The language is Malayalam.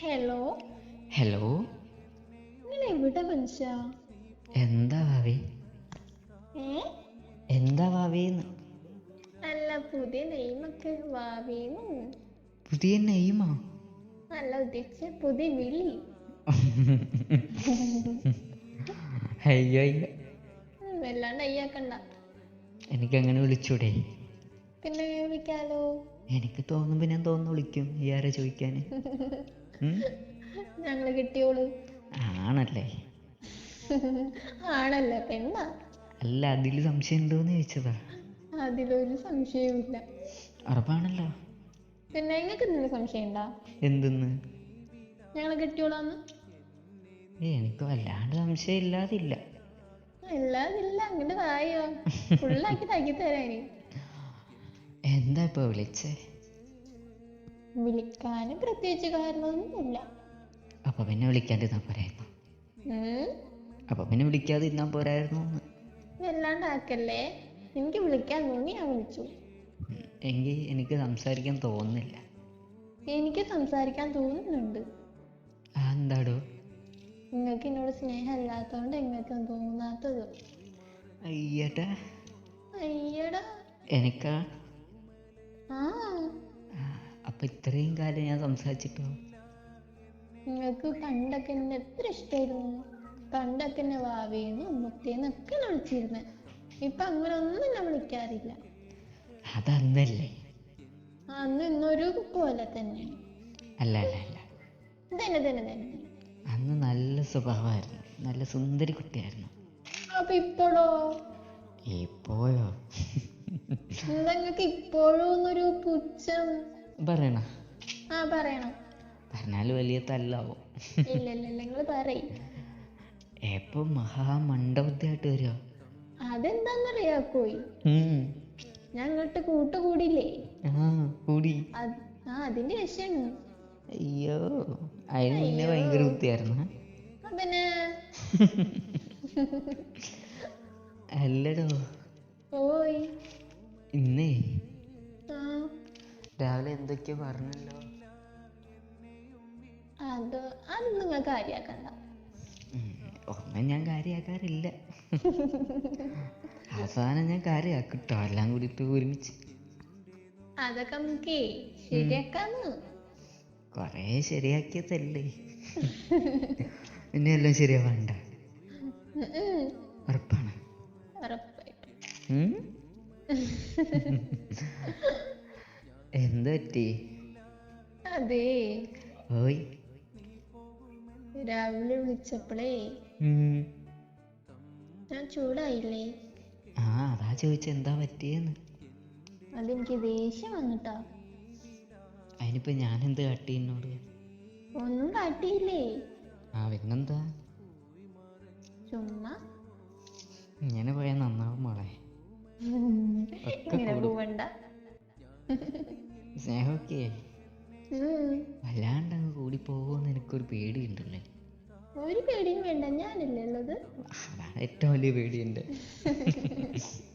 ഹലോ ഹലോ എവിടെ മനുഷ്യ എന്താ ഭാവി? എന്താ ഭാവിന്ന്? അല്ല പുതിയ നെയ്മൊക്കെ വാവേന്നു പുതിയ നെയ്മോ? അല്ല ഉദ്ദേശിച്ച പുതിയ വിളി. അയ്യോ അയ്യോ. വല്ലാണ്ട് അയ്യാക്കണ്ട. എനിക്കങ്ങനെ വിളിച്ചൂടെ? പിന്നെ വിളിക്കാലോ? എനിക്ക് തോന്നുമ്പോ ഞാൻ തോന്നുന്നു വിളിക്കും ഈ ആരെ ചോദിക്കാൻ ഞങ്ങൾ കിട്ടിയോളൂ. ആണല്ലേ? ആണല്ല പെണ്ണാ? അല്ല അതിൽ സംശയം ഉണ്ടോന്ന് ചോദിച്ചതാ അതിലൊരു സംശയവുമില്ല. ഉറപ്പാണല്ലോ. പിന്നെ നിങ്ങൾക്ക് എന്തെങ്കിലും സംശയം ഉണ്ടാ എന്തെന്ന്? ഞങ്ങൾ കിട്ടിയോളാന്ന്. ഏ എനിക്ക് വല്ലാണ്ട് സംശയം ഇല്ലാതില്ല ഇല്ലാതില്ല അങ്ങനെ വായോ. ഫുള്ളാക്കി താക്കി തരാനി. എന്താ ഇപ്പൊ വിളിച്ചേ? വിളിക്കാനും പ്രത്യേകിച്ച് കാരണമൊന്നുമില്ല. അപ്പൊ പിന്നെ വിളിക്കാതിരുന്നാ പോരായിരുന്നു. അപ്പൊ പിന്നെ വിളിക്കാതിരുന്നാ പോരായിരുന്നു വല്ലാണ്ടാക്കല്ലേ? എനിക്ക് വിളിക്കാൻ തോന്നി ഞാൻ വിളിച്ചു. എങ്കിൽ എനിക്ക് സംസാരിക്കാൻ തോന്നുന്നില്ല. എനിക്ക് സംസാരിക്കാൻ തോന്നുന്നുണ്ട്. എന്താടോ നിങ്ങൾക്ക് എന്നോട് സ്നേഹം ഇല്ലാത്തതുകൊണ്ട് നിങ്ങൾക്ക് തോന്നാത്തത്. അയ്യടാ. അയ്യടാ. എനിക്കാ? ആ, അപ്പൊ ഇത്രയും കാലം ഞാൻ സംസാരിച്ചിട്ടോ നിങ്ങൾക്ക് പണ്ടൊക്കെ എന്നെ എത്ര ഇഷ്ടമായിരുന്നു പണ്ടൊക്കെ എന്നെ വാവേന്ന് മുത്തേന്നൊക്കെ വിളിച്ചിരുന്നെ. ഇപ്പൊ അങ്ങനെ ഒന്നും എന്നെ വിളിക്കാറില്ല. അതന്നല്ലേ? അന്ന് ഇന്നൊരു പോലെ തന്നെ. അല്ല അല്ല അല്ല. തന്നെ തന്നെ തന്നെ അന്ന് നല്ല സ്വഭാവമായിരുന്നു. നല്ല സുന്ദരി കുട്ടിയായിരുന്നു. അപ്പൊ ഇപ്പോഴോ? ഇപ്പോഴോ? നിങ്ങൾക്ക് ഇപ്പോഴും ഒന്നൊരു പുച്ഛം പറയണ? ആ പറയണം. പറഞ്ഞാൽ വലിയ തല്ലാവും. ഇല്ല ഇല്ല നിങ്ങൾ പറയും. എപ്പം മഹാമണ്ഡപത്തിയായിട്ട് വരുമോ അതെന്താന്നറിയാക്കോയി ഞാൻ ഇങ്ങോട്ട് കൂട്ടുകൂടിയില്ലേ ആ കൂടി. ആ അതിന്റെ രക്ഷയാണ് അയ്യോ അതിന് മുന്നേ ഭയങ്കര പിന്നെ അല്ലടോ. എന്തൊക്കെയോ പറഞ്ഞല്ലോ. അത് അത് നിങ്ങൾ കാര്യാക്കണ്ട. ഒന്നും ഞാൻ കാര്യാക്കാറില്ല. അവസാനം ഞാൻ കാര്യാക്കിട്ടോ കേട്ടോ എല്ലാം കൂടിയിട്ട് ഒരുമിച്ച്. അതൊക്കെ നമുക്ക് ശരിയാക്കാന്ന്. കൊറേ ശരിയാക്കിയതല്ലേ പിന്നെ എല്ലാം ശരിയാവണ്ട. ഉറപ്പാണ്. ഉറപ്പായിട്ടും. ഉം? എന്ത് പറ്റി? അതേ. ഓയ്. രാവിലെ വിളിച്ചപ്പോഴേ. ഞാൻ ചൂടായില്ലേ? ആ അതാ ചോദിച്ച എന്താ പറ്റിയെന്ന്? അതെനിക്ക് ദേഷ്യം വന്നിട്ടാ. അതിനിപ്പോ ഞാൻ എന്ത് കാട്ടി എന്നോട്? ഒന്നും കാട്ടിയില്ലേ? ആ പിന്നെന്താ? ചുമ്മാ. ഇങ്ങനെ പോയാൽ നന്നാവും മോളെ. ഒക്കെ കൂടും. പോവണ്ട. സ്നേഹമൊക്കെ. അല്ലാണ്ട് വല്ലാണ്ട് അങ്ങ് കൂടി പോകുമെന്ന് എനിക്കൊരു പേടിയുണ്ടല്ലേ ഒരു പേടിയും വേണ്ട ഞാനല്ലേ ഉള്ളത്? അതാണ് ഏറ്റവും വലിയ പേടിയുണ്ട്.